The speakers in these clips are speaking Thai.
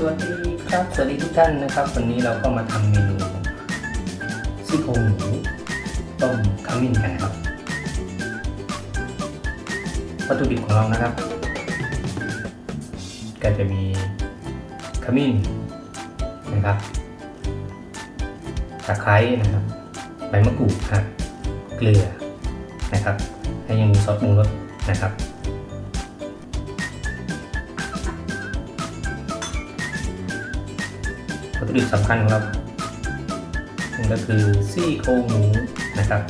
สวัสดีครับ สวัสดีทุกท่านนะครับ วันนี้เราก็มาทำเมนูซี่โครงหมูต้มขมิ้นกันนะครับ วัตถุดิบของเรานะครับ ก็จะมีขมิ้นนะครับตะไคร้นะครับใบมะกรูดครับเกลือนะครับ และยังมีซอสปรุงรสนะครับ วัตถุดิบสำคัญของเรานั่นก็คือซี่โครงหมูนะครับ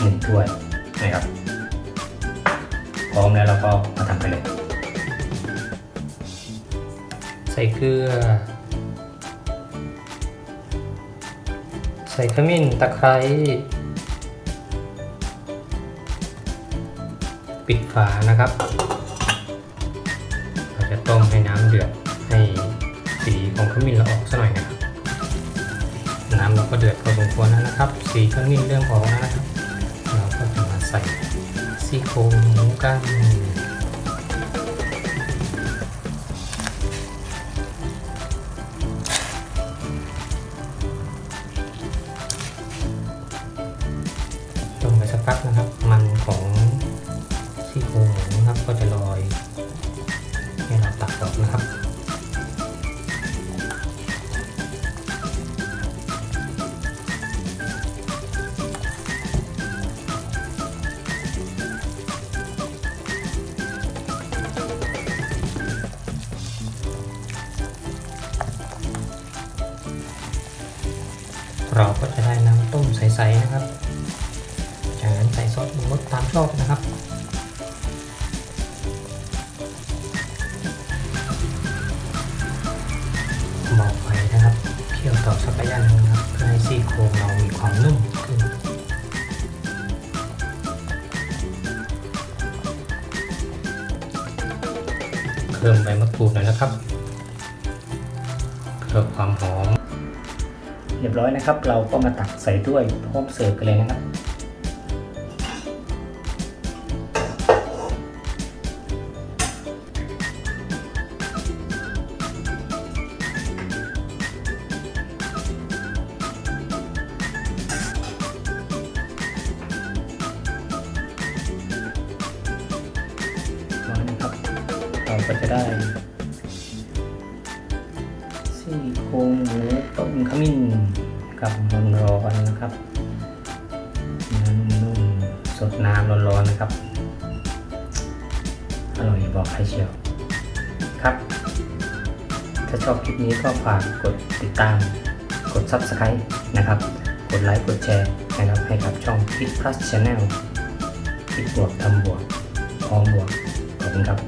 หนึ่งถ้วยนะครับ พร้อมแล้วเราก็มาทำกันเลย ใส่เกลือ ใส่ขมิ้นตะไคร้ปิดฝานะครับ เราจะต้มให้น้ำเดือดให้ สีของขมิ้นเราออกสักหน่อยนะครับน้ำเราก็เดือดพอสมควรแล้วนะครับ สีขมิ้นเริ่มออกแล้วนะครับเราก็จะมาใส่ซี่โครงหมูกันต้มไปสักพักนะครับ มันของซี่โครง เราก็จะได้น้ำต้มใสๆนะครับ จากนั้นใส่ซอสปรุงรสตามชอบนะครับเบาไฟนะครับเคี่ยวต่อสักระยะหนึงนะครับเพื่อให้ซี่โครงเรามีความนุ่มขึ้นเพิ่มใบมะกรูดหน่อยนะครับเพื่อความหอม เรียบร้อยนะครับ เราก็มาตักใส่ถ้วยพร้อมเสิร์ฟกันเลยนะครับร้อยนะครับเราก็จะได้ ซี่โครงหมูต้มขมิ้นกับร้อนร้อนๆนะครับนุ่มสดน้ำร้อนๆนะครับ อร่อยบอกใครเชียวครับ ถ้าชอบคลิปนี้ก็ฝากกดติดตาม กด Subscribe นะครับ กดไลค์กดแชร์นะครับให้กับช่อง Kid Plus Channel คิดบวกทำบวกพร้อมบวกขอบคุณครับ